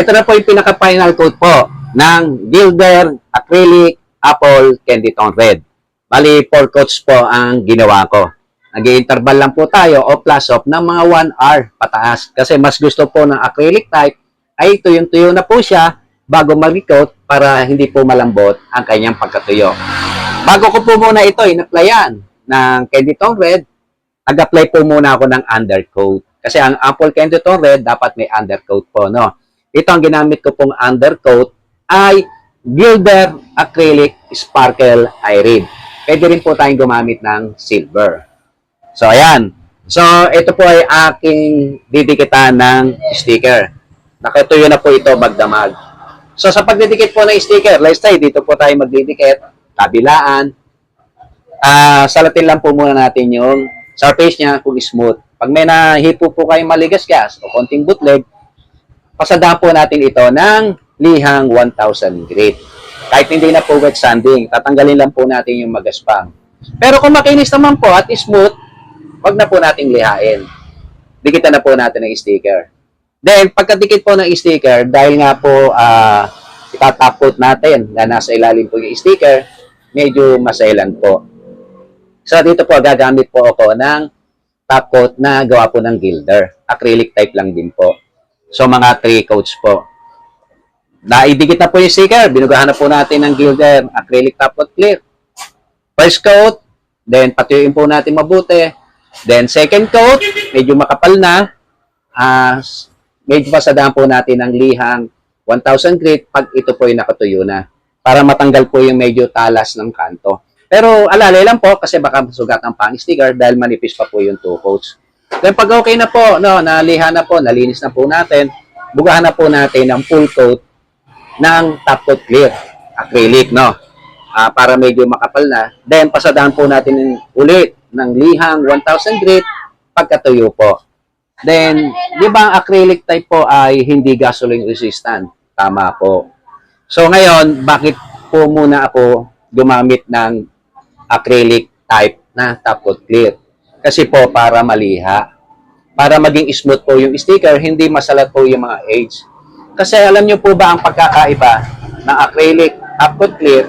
ito na po yung pinaka-final coat po ng Gilder Acrylic Apple Candy Tone Red. Bali, 4 coats po ang ginawa ko. Nag-interval lang po tayo o plus of ng mga 1 hour pataas. Kasi mas gusto po ng acrylic type ay tuyong-tuyo na po siya bago mag-coat para hindi po malambot ang kanyang pagkatuyo. Bago ko po muna ito in-applyan ng Candy Tone Red, nag-apply po muna ako ng undercoat. Kasi ang Apple Candy Tone Red, dapat may undercoat po, no? Ito ang ginamit ko pong undercoat ay Gilder Acrylic Sparkle Irid. Pwede rin po tayong gumamit ng silver. So, ayan. So, ito po ay aking didikitan ng sticker. Nakatuyo na po ito magdamag. So, sa pagdidikit po ng sticker, let's say, dito po tayo magdidikit, kabilaan. Ah, salatin lang po muna natin yung surface niya kung smooth. Pag may nahipo po kayong maligas-gas o konting bootleg, pasadaan po natin ito ng lihang 1,000 grit. Kahit hindi na po wet sanding, tatanggalin lang po natin yung magaspang. Pero kung makinis naman po at smooth, wag na po nating lihain. Dikitan na po natin ng sticker. Then, pagkadikit po ng sticker, dahil nga po uh, itatapot natin na nasa ilalim po yung sticker, medyo masailan po. So, dito po gagamit po ako ng top coat na gawa po ng Gilder. Acrylic type lang din po. So, mga 3 coats po. Naidikit na po yung sticker. Binugahan na po natin ng Gilder acrylic top coat clear. First coat, then patuyuin po natin mabuti. Then second coat, medyo makapal na. Ah, medyo pasadaan po natin ng lihang 1,000 grit pag ito po yung nakatuyo na. Para matanggal po yung medyo talas ng kanto. Pero alalay lang po kasi baka sugat ang pang sticker dahil manipis pa po yung two coats. Then pag okay na po, no, naliha na po, nalinis na po natin, bugahan na po natin ng full coat ng top coat clear acrylic, no? Ah, para medyo makapal na. Then pasadaan po natin ulit ng lihang 1,000 grit pagkatuyo po. Then, di ba ang acrylic type po ay hindi gasoline resistant? Tama po. So ngayon, bakit po muna ako gumamit ng acrylic type na top coat clear? Kasi po para maliha. Para maging smooth po yung sticker, hindi masalat po yung mga edge. Kasi alam nyo po ba ang pagkakaiba ng acrylic top coat clear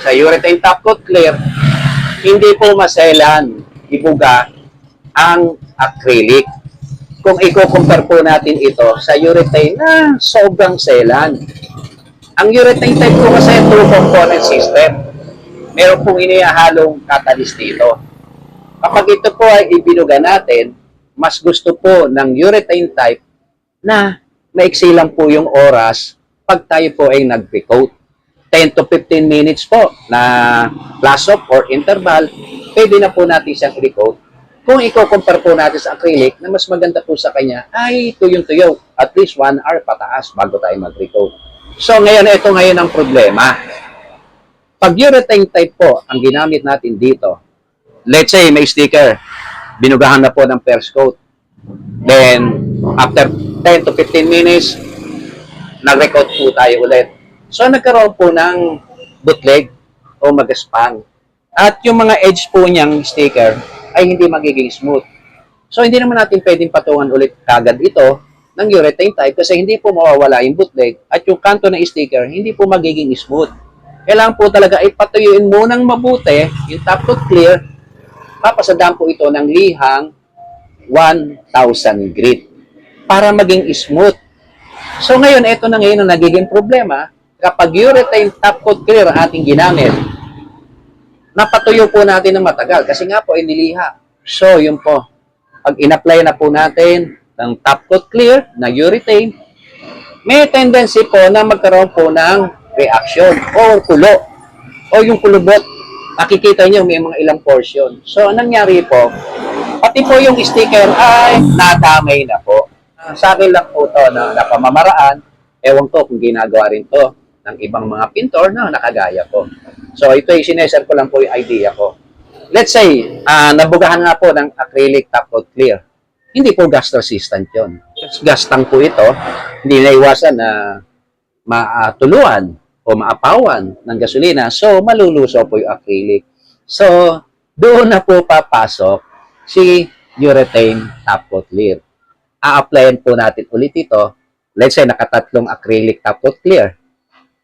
sa urethane top coat clear, hindi po maselan, ibuga ang acrylic. Kung i-compare po natin ito sa urethane na sobrang selan. Ang urethane type po kasi two-component system. Meron pong inihahalong catalyst dito. Kapag ito po ay ibinuga natin, mas gusto po ng urethane type na maiksi lang po yung oras pag tayo po ay nag-coat. 10 to 15 minutes po na plus up or interval, pwede na po natin siyang i-coat. Kung i-compare po natin sa acrylic, na mas maganda po sa kanya, ay tuyong-tuyo. At least 1 hour pataas bago tayo mag-recoat. So ngayon, ito ngayon ang problema. Pag urethane type po ang ginamit natin dito, let's say may sticker, binugahan na po ng first coat. Then, after 10 to 15 minutes, nag-recoat po tayo ulit. So, nagkaroon po ng bootleg o magaspang. At yung mga edge po niyang sticker ay hindi magiging smooth. So, hindi naman natin pwedeng patungan ulit kagad ito ng urethane type kasi hindi po mawawala yung bootleg at yung kanto ng sticker hindi po magiging smooth. Kailangan po talaga ipatuyuin munang mabuti yung top coat clear papasadaan po ito ng lihang 1,000 grit para maging smooth. So ngayon, ito na ngayon ang nagiging problema kapag urethane top coat clear ang ating ginamit. Napatuyo po natin ng matagal kasi nga po iniliha. So yun po, pag in-apply na po natin ng top coat clear na urethane, may tendency po na magkaroon po ng reaction o kulo o yung kulubot makikita nyo may mga ilang portion. So, nangyari po, pati po yung sticker ay nadamay na po. Ah, Sa akin lang po to na, na pamamaraan, ewan ko kung ginagawa rin to ng ibang mga pintor na nakagaya ko. So, ito yung sineser ko lang po yung idea ko. Let's say, ah, nabugahan nga po ng acrylic top coat clear. Hindi po gas resistant yun. Gastang po ito, hindi naiwasan na maatuluan o maapawan ng gasolina. So, maluluso po yung acrylic. So, doon na po papasok si urethane top coat clear. A-applyan po natin ulit ito let's say nakatatlong acrylic top coat clear.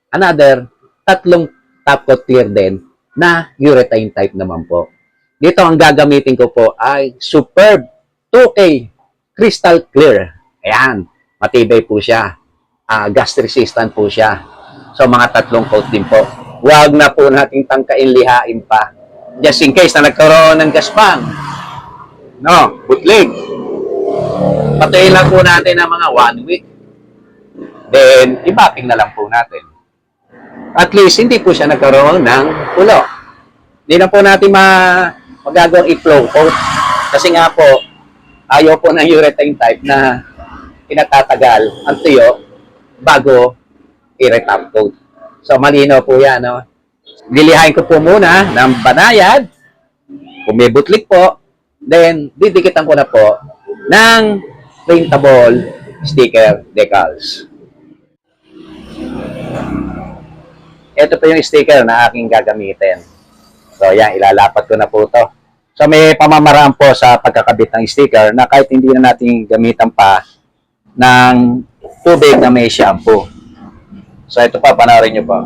Another, tatlong top coat clear din na urethane type naman po. Dito ang gagamitin ko po ay Superb 2K Crystal Clear. Ayan, matibay po siya. Ah, gas resistant po siya. So mga tatlong coat din po. Huwag na po nating tangkain lihain pa. Just in case na nagkaroon ng gaspang. No, bootleg. Patayin lang po natin ng mga one week. Then, ibating na lang po natin. At least, hindi po siya nagkaroon ng ulo. Hindi na po natin ma magagawang i-flow coat. Kasi nga po, ayaw po ng urethane type na pinatatagal ang tuyo bago i-retop coat. So, malinaw po yan, no? Lilihain ko po muna ng banayad. Kung may po, then didikitan ko na po ng printable sticker decals. Ito po yung sticker na aking gagamitin. So, yan, ilalapat ko na po to. So, may pamamaraan po sa pagkakabit ng sticker na kahit hindi na natin gamitan pa ng tubig na may shampoo. So, ito pa, panoorin nyo po.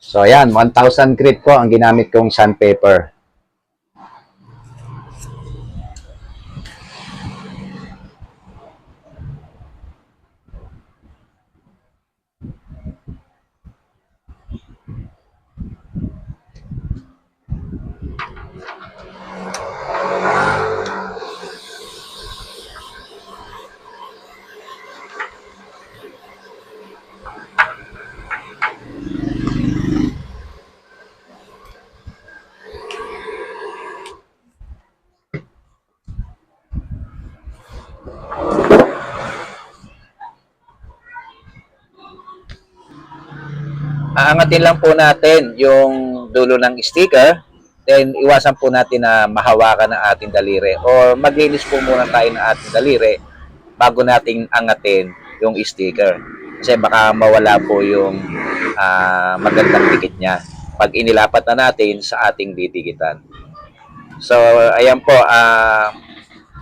So, ayan, 1,000 grit po ang ginamit kong sandpaper. Aangatin lang po natin yung dulo ng sticker. Then, iwasan po natin na mahawakan ng ating daliri or maglinis po muna tayo ng ating daliri bago nating angatin yung sticker. Kasi baka mawala po yung ah, magandang dikit niya pag inilapat na natin sa ating didikitan. So, ayan po, ah,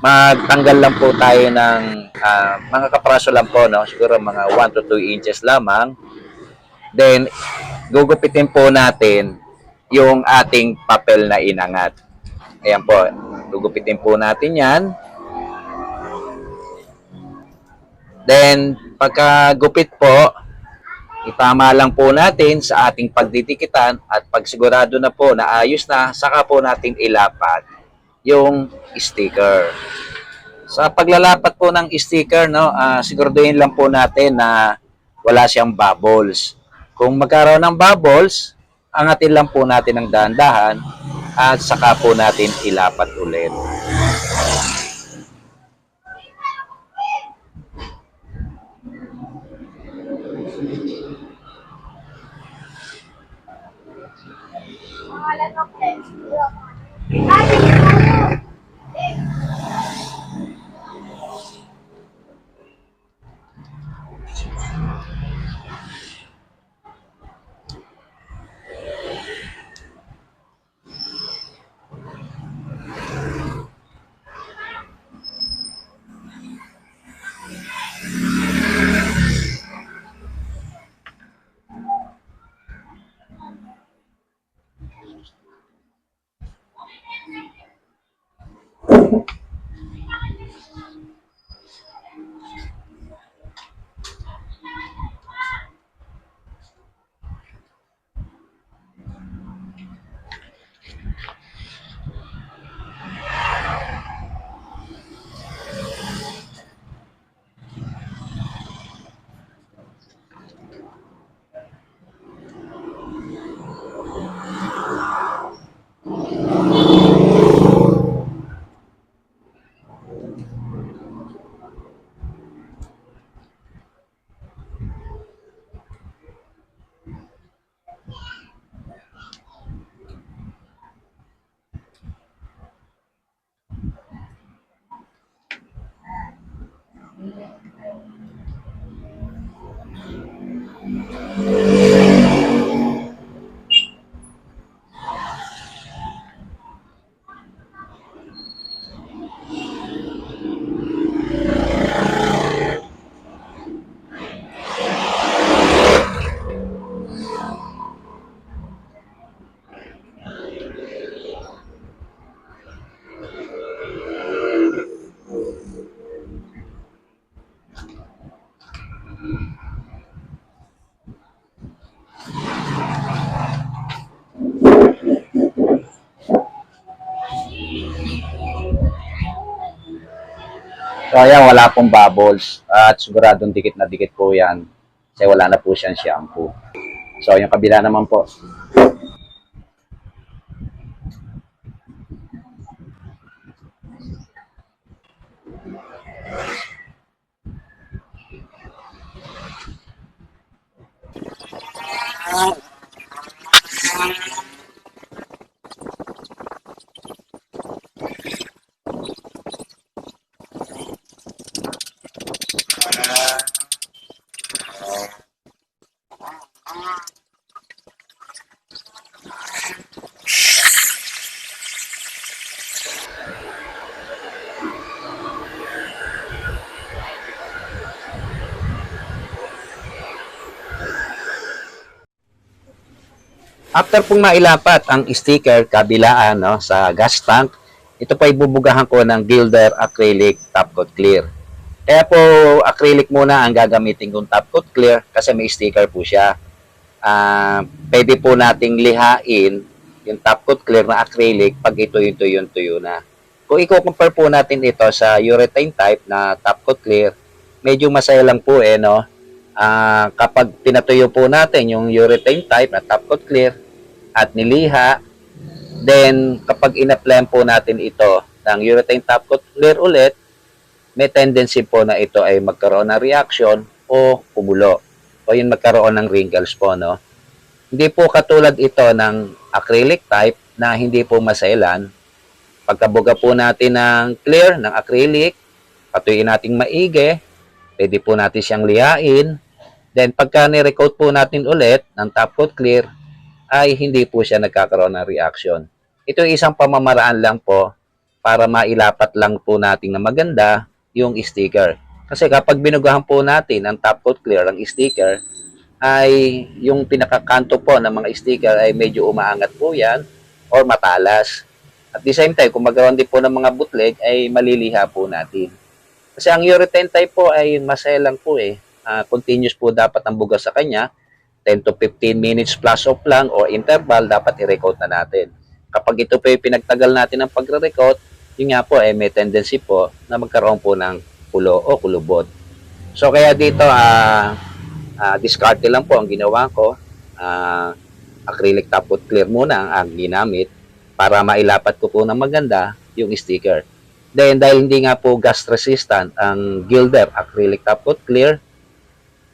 magtanggal lang po tayo ng ah, mga kapraso lang po, no? siguro mga 1 to 2 inches lamang Then, gugupitin po natin yung ating papel na inangat. Ayan po, gugupitin po natin yan. Then, pagkagupit po, itama lang po natin sa ating pagdidikitan at pagsigurado na po na ayos na, saka po natin ilapat yung sticker. Sa paglalapat po ng sticker, no, ah, siguraduhin lang po natin na wala siyang bubbles. Kung magkaroon ng bubbles, angatin lang po natin ng dahan-dahan at saka po natin ilapat ulit. Pangalan. So ayan, wala pong bubbles at siguradong dikit na dikit po yan kasi wala na po siyang shampoo. So yung kabila naman po. After pong mailapat ang sticker kabilaan no, sa gas tank, ito po ibubugahan ko ng Gilder Acrylic Top Coat Clear. Kaya po acrylic muna ang gagamitin kong top coat clear kasi may sticker po siya. Ah, pwede po nating lihain yung top coat clear na acrylic pag ito yung tuyo-tuyo na. Kung i-compare po natin ito sa urethane type na top coat clear, medyo masaya lang po eh no. Ah, kapag pinatuyo po natin yung urethane type na top coat clear at niliha, then kapag in-apply po natin ito ng urethane top coat clear ulit, may tendency po na ito ay magkaroon ng reaction o kumulo o yung magkaroon ng wrinkles po, no? Hindi po katulad ito ng acrylic type na hindi po masailan. Pagkabuga po natin ng clear, ng acrylic, patuyin nating maigi, pwede po natin siyang lihain. Then pagka ni-recoat po natin ulit ng top coat clear, ay hindi po siya nagkakaroon ng reaction. Ito isang pamamaraan lang po para mailapat lang po natin na maganda yung sticker. Kasi kapag binugahan po natin ang top coat clear ang sticker, ay yung pinakakanto po ng mga sticker ay medyo umaangat po yan or matalas. At the same time, kung magkaroon din po ng mga bootleg, ay maliliha po natin. Kasi ang urethane type po ay masaya lang po eh. Ah, continuous po dapat ang buga sa kanya. 10 to 15 minutes plus off lang o interval, dapat i-recoat na natin. Kapag ito po pinagtagal natin ng pagre-recoat, yun nga po eh, may tendency po na magkaroon po ng kulo o kulubot. So kaya dito, ah, ah, discarte lang po ang ginawa ko. Ah, acrylic top clear muna ang, ang ginamit para mailapat ko po ng maganda yung sticker. Then dahil hindi nga po gas resistant ang Gilder acrylic top coat clear,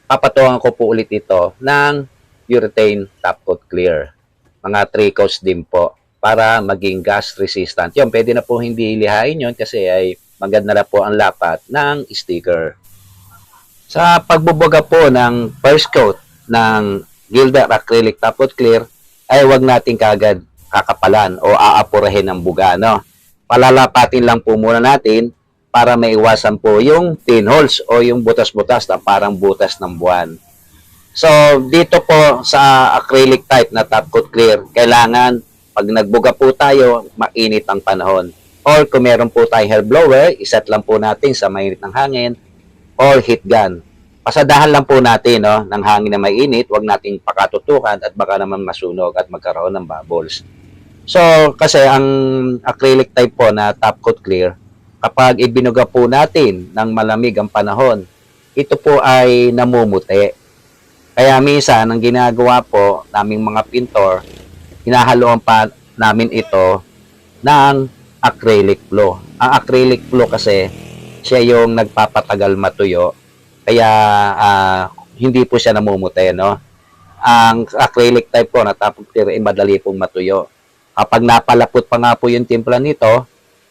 papatukan ko po ulit ito ng urethane top coat clear. Mga 3 coats din po para maging gas resistant. Yun, pwede na po hindi lihain yun kasi ay maganda na po ang lapat ng sticker. Sa pagbubuga po ng first coat ng Gilder acrylic top coat clear, ay wag natin kagad kakapalan o aapurahin ng buga, no? Palalapatin lang po muna natin para maiwasan po yung pinholes o yung butas-butas na parang butas ng buwan. So, dito po sa acrylic type na top coat clear, kailangan pag nagbuga po tayo, mainit ang panahon. Or kung meron po tayong hair blower, iset lang po natin sa mainit ng hangin or heat gun. Pasadahan lang po natin no, ng hangin na mainit, wag nating pakatutukan at baka naman masunog at magkaroon ng bubbles. So, kasi ang acrylic type po na top coat clear, kapag ibinuga po natin ng malamig ang panahon, ito po ay namumuti. Kaya minsan, ang ginagawa po naming mga pintor, hinahaluan pa namin ito ng acrylic glue. Ang acrylic glue kasi, siya yung nagpapatagal matuyo. Kaya, ah, hindi po siya namumuti, no? Ang acrylic type po na top coat clear ay madali pong matuyo. Kapag napalapot pa nga po yung timpla nito,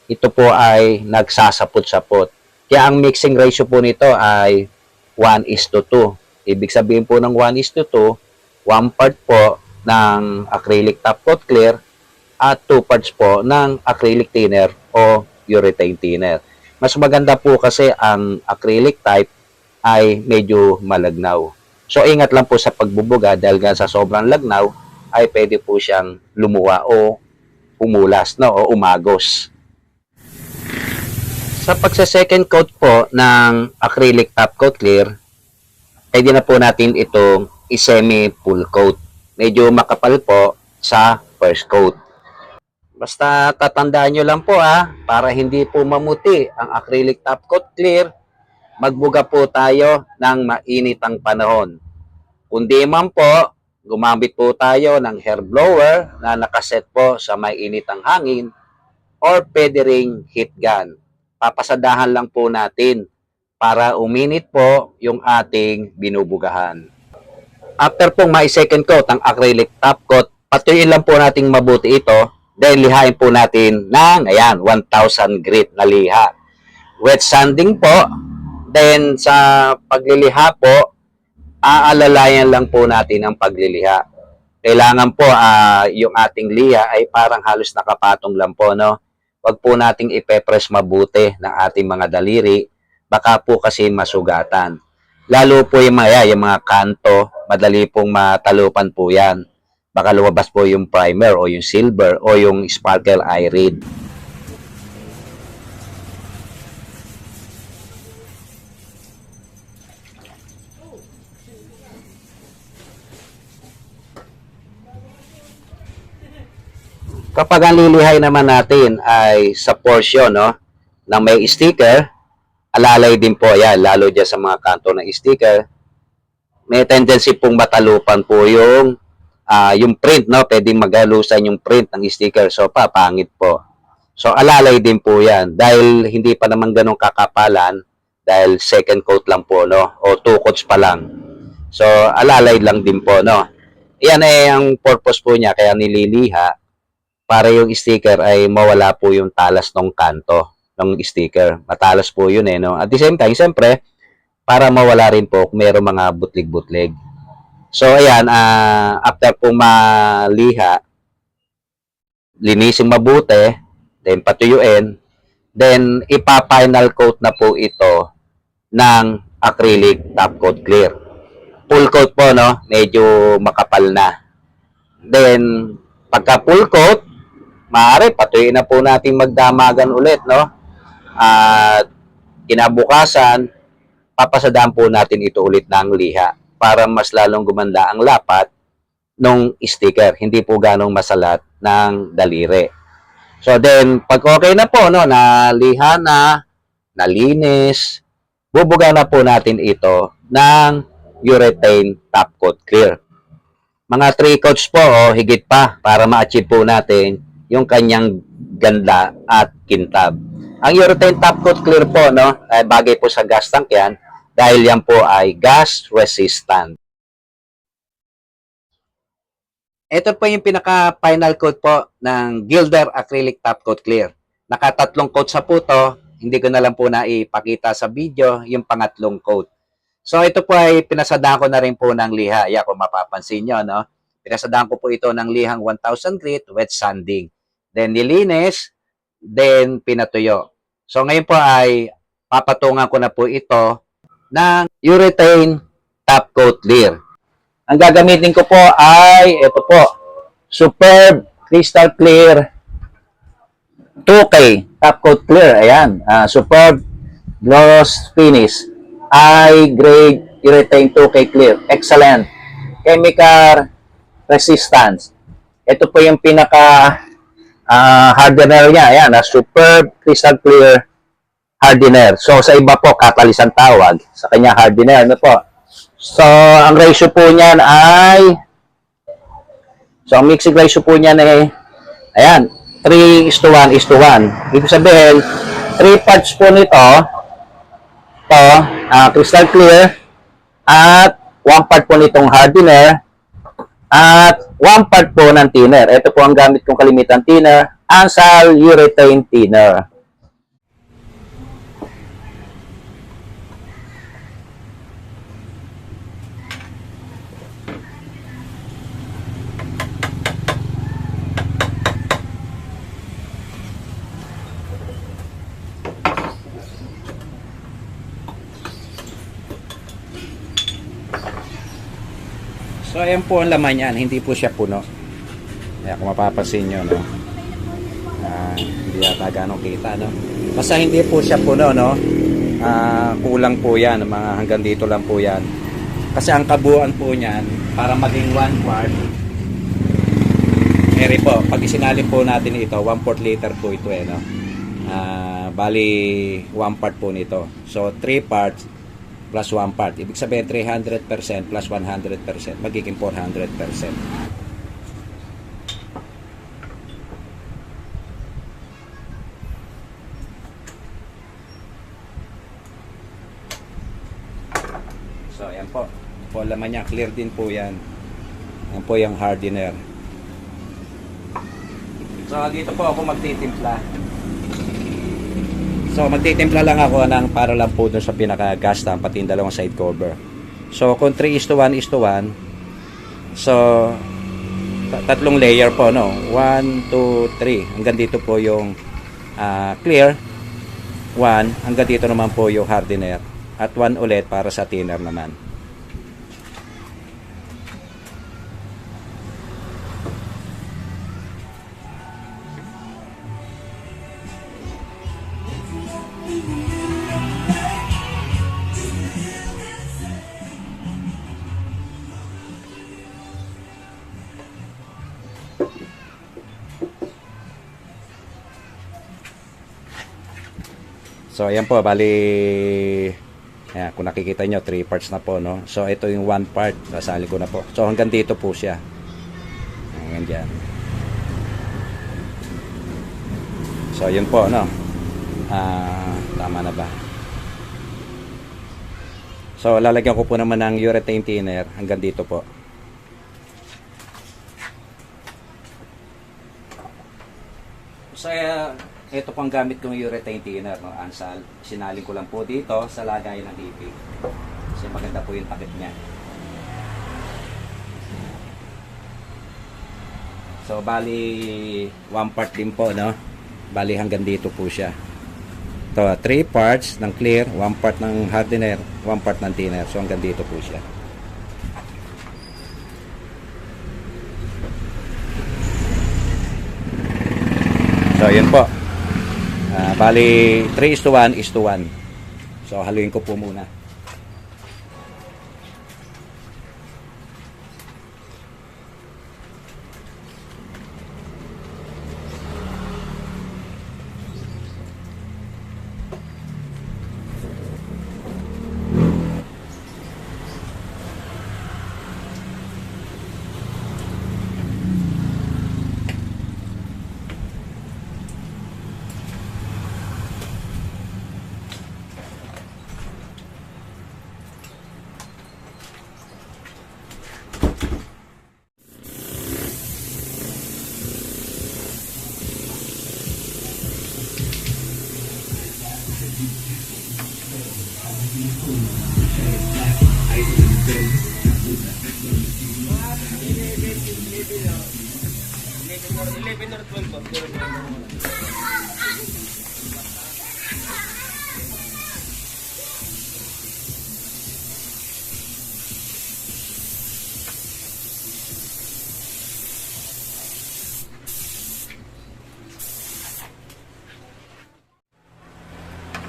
ito po ay nagsasapot-sapot. Kaya ang mixing ratio po nito ay 1 is to 2. Ibig sabihin po ng 1 is to 2, 1 part po ng acrylic top coat clear at 2 parts po ng acrylic thinner o urethane thinner. Mas maganda po kasi ang acrylic type ay medyo malagnaw. So ingat lang po sa pagbubuga dahil nga sa sobrang lagnaw ay pwede po siyang lumuwa o umulas no, o umagos. Sa pagsa-second coat po ng acrylic top coat clear, pwede na po natin itong i-semi full coat. Medyo makapal po sa first coat. Basta tatandaan nyo lang po ha, para hindi po mamuti ang acrylic top coat clear, magbuga po tayo ng mainitang panahon. Kundi man po, gumamit po tayo ng hair blower na nakaset po sa may initang hangin or pwede ring heat gun. Papasadahan lang po natin para uminit po yung ating binubugahan. After pong may second coat ang acrylic top coat, patuyuin lang po nating mabuti ito then lihain po natin ng, ayan, 1,000 grit na liha. Wet sanding po. Then, sa pagliliha po, aalalayan lang po natin ang pagliliha. Kailangan po ah, yung ating liha ay parang halos nakapatong lang po, no? Huwag po nating ipepress mabuti ng ating mga daliri. Baka po kasi masugatan. Lalo po yung mga, yung mga kanto, madali pong matalupan po yan baka lumabas po yung primer o yung silver o yung sparkle irid. Kapag ang lilihay naman natin ay sa portion no, na may sticker, alalay din po yan, lalo dyan sa mga kanto ng sticker, may tendency pong matalupan po yung ah yung print, no? Pwedeng magalusan yung print ng sticker. So, papangit po. So, alalay din po yan. Dahil hindi pa naman ganun kakapalan, dahil second coat lang po, no? O two coats pa lang. So, alalay lang din po, no? Yan eh ang purpose po niya, kaya nililiha, para yung sticker ay mawala po yung talas ng kanto ng sticker. Matalas po yun eh, no? At the same time, siyempre, para mawala rin po kung mayroong mga butlig-butlig. So, ayan, ah, after po maliha, linisin mabuti, then patuyuin, then ipa-final coat na po ito ng acrylic top coat clear. Full coat po, no? Medyo makapal na. Then, pagka full coat, maaari, patuyuin na po natin magdamagan ulit, no? At kinabukasan, papasadaan po natin ito ulit ng liha para mas lalong gumanda ang lapat nung sticker. Hindi po ganong masalat ng daliri. So then, pag okay na po, no, naliha na, nalinis, bubuga na po natin ito ng urethane top coat clear. Mga 3 coats po o higit pa para ma-achieve po natin yung kanyang ganda at kintab. Ang urethane top coat clear po, no, ay bagay po sa gas tank yan, dahil yan po ay gas resistant. Ito po yung pinaka-final coat po ng Gilder Acrylic Top Coat Clear. Nakatatlong coat sa po to. Hindi ko na lang po na ipakita sa video yung pangatlong coat. So ito po ay pinasadaan ko na rin po ng liha. Yeah, kung mapapansin nyo, no? Pinasadaan ko po ito ng lihang 1,000 grit wet sanding. Then nilinis, then pinatuyo. So ngayon po ay papatungan ko na po ito ng urethane top coat clear. Ang gagamitin ko po ay ito po, Superb Crystal Clear 2K top coat clear. Ayan, ah, Superb Gloss Finish. I grade urethane 2K clear. Excellent. Chemical resistance. Ito po yung pinaka ah, hardener niya. Ayan, ah, Superb Crystal Clear hardener. So, sa iba po, catalyst ang tawag. Sa kanya, hardener. Ano po? So, ang ratio po niyan ay So, ang mixing ratio po niyan ay ayan, 3 is to 1 is to 1. Ibig sabihin, 3 parts po nito to, ah, crystal clear at 1 part po nitong hardener at 1 part po ng thinner. Ito po ang gamit kong kalimitan thinner, Ansal Urethane Thinner. Ayan po ang laman yan. Hindi po siya puno. Kaya kung mapapansin nyo, no? Ah, hindi yata ganong kita, no? Basta hindi po siya puno, no? Ah, kulang po yan. Mga hanggang dito lang po yan. Kasi ang kabuuan po niyan, para maging one quart, Eri po, pag isinalin po natin ito, 1 4 liter po ito eh, no? Ah, bali, 1 part po nito. So, 3 parts plus 1 part. Ibig sabihin, 300% plus 100%, magiging 400%. So, ayan po. Po laman niya, clear din po yan. Yan po yung hardener. So, dito po ako magtitimpla. So, magtitimpla lang ako ng para lang po dun sa pinaka-gas tank, pati yung dalawang side cover. So, kung 3 is to 1 is to 1, so, ta- tatlong layer po, no? 1, 2, 3. Hanggang dito po yung ah, clear. 1, hanggang dito naman po yung hardener. At 1 ulit para sa thinner naman. So, ayan po, bali, ayan, kung nakikita nyo, 3 parts na po, no? So, ito yung 1 part, sasali ko na po. So, hanggang dito po siya. Hanggang dyan. So, yun po, no? Ah, tama na ba? So, lalagyan ko po naman ng urethane thinner hanggang dito po. So, uh, ito pang gamit kong urethane thinner, no? Ansal. Sinalin ko lang po dito sa lagay ng hipig. Kasi maganda po yung takip niya. So, bali, one part din po, no? Bali, hanggang dito po siya. Ito, three parts ng clear, one part ng hardener, one part ng thinner. So, hanggang dito po siya. So, yun po. Ah, bali, 3 is to 1 is to 1. So, haluin ko po muna.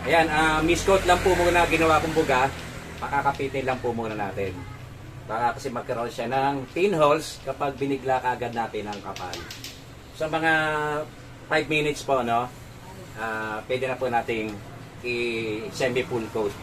Ayan, ah miss coat lang po muna ginawa kong buga. Pakakapitin lang po muna natin. Para kasi magkaroon siya ng pin holes kapag binigla kagad natin ang kapal. So mga 5 minutes po, no? Ah, pwede na po nating i-semi full coat.